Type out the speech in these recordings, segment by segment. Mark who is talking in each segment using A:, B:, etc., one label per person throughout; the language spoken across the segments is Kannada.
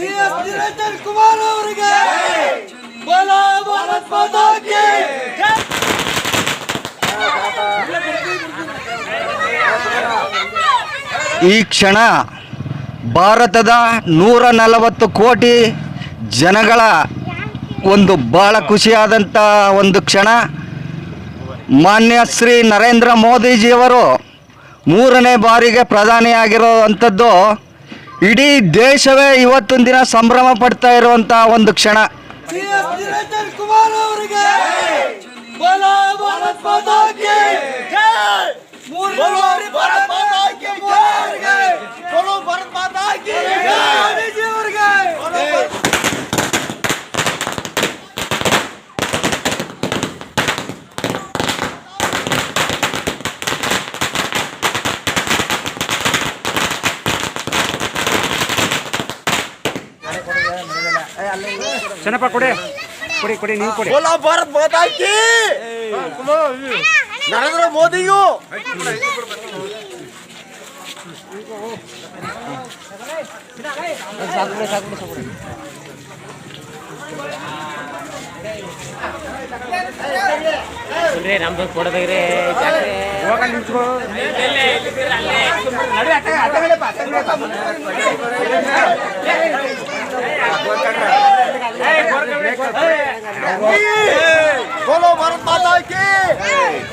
A: ನಿರಂಜನ್ ಕುಮಾರ್ ಅವರಿಗೆ ಬಲ ಭಾರತ್ ಮಾತಾ ಕಿ ಜೈ.
B: ಈ ಕ್ಷಣ ಭಾರತದ ನೂರ ನಲವತ್ತು ಕೋಟಿ ಜನಗಳ ಒಂದು ಭಾಳ ಖುಷಿಯಾದಂಥ ಒಂದು ಕ್ಷಣ. ಮಾನ್ಯ ಶ್ರೀ ನರೇಂದ್ರ ಮೋದಿಜಿಯವರು ಮೂರನೇ ಬಾರಿಗೆ ಪ್ರಧಾನಿಯಾಗಿರುವಂಥದ್ದು. ಇಡೀ ದೇಶವೇ ಇವತ್ತಿನ ದಿನ ಸಂಭ್ರಮ ಪಡ್ತಾ ಇರುವಂತ ಒಂದು ಕ್ಷಣ.
A: ಕುಮಾರ್ ಅವರಿಗೆ
C: ಚೆನ್ನಪ್ಪ ಕೊಡಿ ಕೊಡಿ ಕೊಡಿ ನೀವು ಕೊಡಿ
A: ಬೋಲಾ ಭಾರತ್ ಮಾತಾಕಿ ನರೇಂದ್ರ ಮೋದಿಯು ಸಾಕು ಸಾಕು ಸಾಕು ಸುಮ್ರೆ
D: ನಮ್ದು ಕೊಡಬೇಕ್ರೆ
C: ಹೋಗಲ್ಲ ನಿಂತ್ಕೋ ನಡಿ ಅಟ್ಟ ಅಟ್ಟ
A: बोलो भारत माता की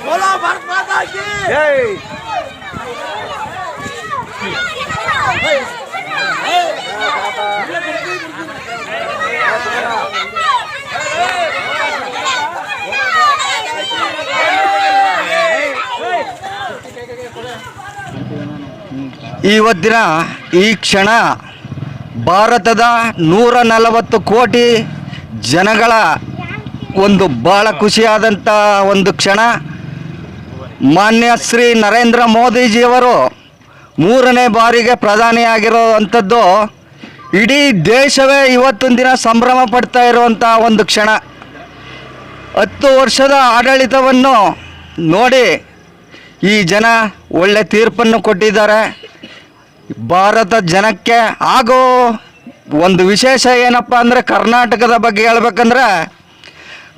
A: बोलो भारत माता की
B: ಇವತ್ತಿನ ಈ ಕ್ಷಣ ಭಾರತದ ನೂರ ನಲವತ್ತು ಕೋಟಿ ಜನಗಳ ಒಂದು ಭಾಳ ಖುಷಿಯಾದಂಥ ಒಂದು ಕ್ಷಣ. ಮಾನ್ಯ ಶ್ರೀ ನರೇಂದ್ರ ಮೋದಿಜಿಯವರು ಮೂರನೇ ಬಾರಿಗೆ ಪ್ರಧಾನಿಯಾಗಿರುವಂಥದ್ದು. ಇಡೀ ದೇಶವೇ ಇವತ್ತೊಂದು ದಿನ ಸಂಭ್ರಮ ಪಡ್ತಾ ಇರುವಂಥ ಒಂದು ಕ್ಷಣ. ಹತ್ತು ವರ್ಷದ ಆಡಳಿತವನ್ನು ನೋಡಿ ಈ ಜನ ಒಳ್ಳೆ ತೀರ್ಪನ್ನು ಕೊಟ್ಟಿದ್ದಾರೆ. ಭಾರತ ಜನಕ್ಕೆ ಹಾಗೂ ಒಂದು ವಿಶೇಷ ಏನಪ್ಪ ಅಂದರೆ ಕರ್ನಾಟಕದ ಬಗ್ಗೆ ಹೇಳ್ಬೇಕಂದ್ರೆ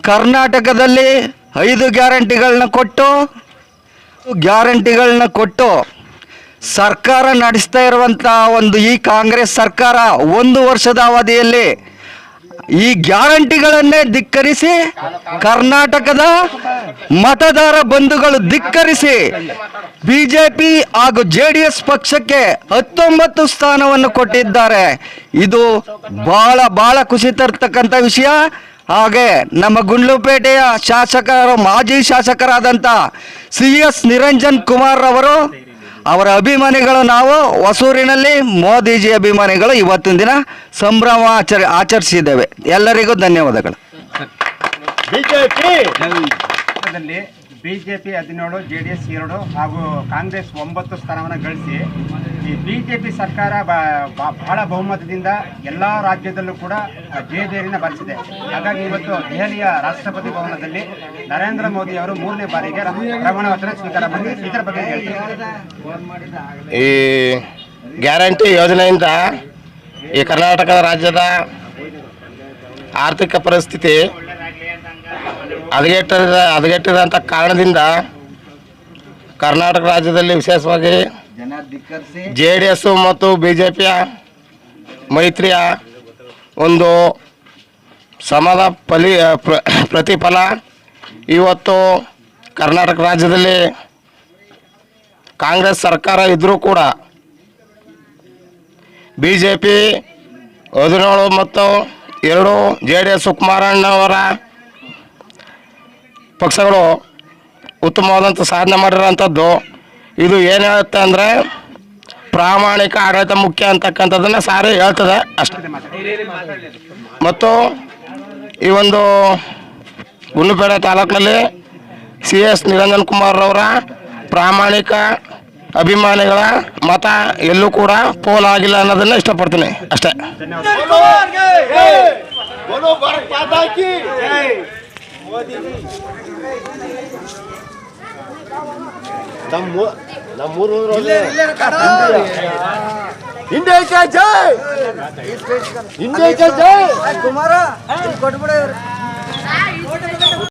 B: ಕರ್ನಾಟಕದಲ್ಲಿ ಐದು ಗ್ಯಾರಂಟಿಗಳನ್ನ ಕೊಟ್ಟು ಗ್ಯಾರಂಟಿಗಳನ್ನ ಕೊಟ್ಟು ಸರ್ಕಾರ ನಡೆಸ್ತಾ ಇರುವಂಥ ಒಂದು ಈ ಕಾಂಗ್ರೆಸ್ ಸರ್ಕಾರ ಒಂದು ವರ್ಷದ ಅವಧಿಯಲ್ಲಿ ಈ ಗ್ಯಾರಂಟಿಗಳನ್ನೇ ಧಿಕ್ಕರಿಸಿ ಕರ್ನಾಟಕದ ಮತದಾರ ಬಂಧುಗಳು ಧಿಕ್ಕರಿಸಿ ಬಿಜೆಪಿ ಹಾಗೂ ಜೆ ಡಿ ಎಸ್ ಪಕ್ಷಕ್ಕೆ ಹತ್ತೊಂಬತ್ತು ಸ್ಥಾನವನ್ನು ಕೊಟ್ಟಿದ್ದಾರೆ. ಇದು ಬಹಳ ಬಹಳ ಖುಷಿ ತರ್ತಕ್ಕಂಥ ವಿಷಯ. ಹಾಗೆ ನಮ್ಮ ಗುಂಡ್ಲುಪೇಟೆಯ ಶಾಸಕರು, ಮಾಜಿ ಶಾಸಕರಾದಂಥ ಸಿ ಎಸ್ ನಿರಂಜನ್ ಕುಮಾರ್ ಅವರು ಅವರ ಅಭಿಮಾನಿಗಳು ನಾವು ಹೊಸೂರಿನಲ್ಲಿ ಮೋದಿಜಿ ಅಭಿಮಾನಿಗಳು ಇವತ್ತಿನ ದಿನ ಸಂಭ್ರಮ ಆಚರ ಆಚರಿಸಿದ್ದೇವೆ. ಎಲ್ಲರಿಗೂ ಧನ್ಯವಾದಗಳು.
C: ದಲ್ಲಿ ಬಿಜೆಪಿ ಹದಿನೇಳು ಜೆ ಡಿ ಎಸ್ ಎರಡು ಹಾಗೂ ಕಾಂಗ್ರೆಸ್ ಒಂಬತ್ತು ಸ್ಥಾನವನ್ನು ಗಳಿಸಿ, ಈ ಬಿಜೆಪಿ ಸರ್ಕಾರ ಬ- ಬ- ಬಹಳ ಬಹುಮತದಿಂದ ಎಲ್ಲ ರಾಜ್ಯದಲ್ಲೂ ಕೂಡ ಜಯಬೇರಿನ ಬರೆಸಿದೆ. ಹಾಗಾಗಿ ಇವತ್ತು ದೆಹಲಿಯ ರಾಷ್ಟ್ರಪತಿ ಭವನದಲ್ಲಿ ನರೇಂದ್ರ ಮೋದಿ ಅವರು ಮೂರನೇ ಬಾರಿಗೆ ಪ್ರಮಾಣ ವಚನ ಸ್ವೀಕಾರ ಮಾಡಿದ್ದಾರೆ ಇದರ ಬಗ್ಗೆ
E: ಈ ಗ್ಯಾರಂಟಿ ಯೋಜನೆಯಿಂದ ಈ ಕರ್ನಾಟಕ ರಾಜ್ಯದ ಆರ್ಥಿಕ ಪರಿಸ್ಥಿತಿ ಹದಗೆಟ್ಟಿದ ಹದಗೆಟ್ಟಿದಂಥ ಕಾರಣದಿಂದ ಕರ್ನಾಟಕ ರಾಜ್ಯದಲ್ಲಿ ವಿಶೇಷವಾಗಿ ಜೆ ಡಿ ಎಸ್ಸು ಮತ್ತು ಬಿ ಜೆ ಪಿಯ ಮೈತ್ರಿಯ ಒಂದು ಸಮದ ಫಲಿ ಪ್ರ- ಪ್ರತಿಫಲ ಇವತ್ತು ಕರ್ನಾಟಕ ರಾಜ್ಯದಲ್ಲಿ ಕಾಂಗ್ರೆಸ್ ಸರ್ಕಾರ ಇದ್ದರೂ ಕೂಡ ಬಿ ಜೆ ಪಿ, ಹದಿನೇಳು ಮತ್ತು ಎರಡು ಜೆ ಡಿ ಎಸ್ ಕುಮಾರಣ್ಣವರ ಪಕ್ಷಗಳು ಉತ್ತಮವಾದಂಥ ಸಾಧನೆ ಮಾಡಿರೋಂಥದ್ದು. ಇದು ಏನು ಹೇಳುತ್ತೆ ಅಂದರೆ ಪ್ರಾಮಾಣಿಕ ಆಡಳಿತ ಮುಖ್ಯ ಅಂತಕ್ಕಂಥದ್ದನ್ನು ಸಾರಿ ಹೇಳ್ತದೆ ಅಷ್ಟೇ. ಮತ್ತು ಈ ಒಂದು ಗುಂಡ್ಲುಪೇಟೆ ತಾಲೂಕಿನಲ್ಲಿ ಸಿ ಎಸ್ ನಿರಂಜನ್ ಕುಮಾರ್ ಅವರ ಪ್ರಾಮಾಣಿಕ ಅಭಿಮಾನಿಗಳ ಮತ ಎಲ್ಲೂ ಕೂಡ ಪೋಲಾಗಿಲ್ಲ ಅನ್ನೋದನ್ನ ಇಷ್ಟಪಡ್ತೀನಿ ಅಷ್ಟೇ.
A: ನಮ್ಮ ನಮ್ಮೂರು
B: ಹಿಂದೆ ಜೈ? ಹಿಂದೆ ಜೈ? ಕುಮಾರ ಕೊಟ್ಬಿಡ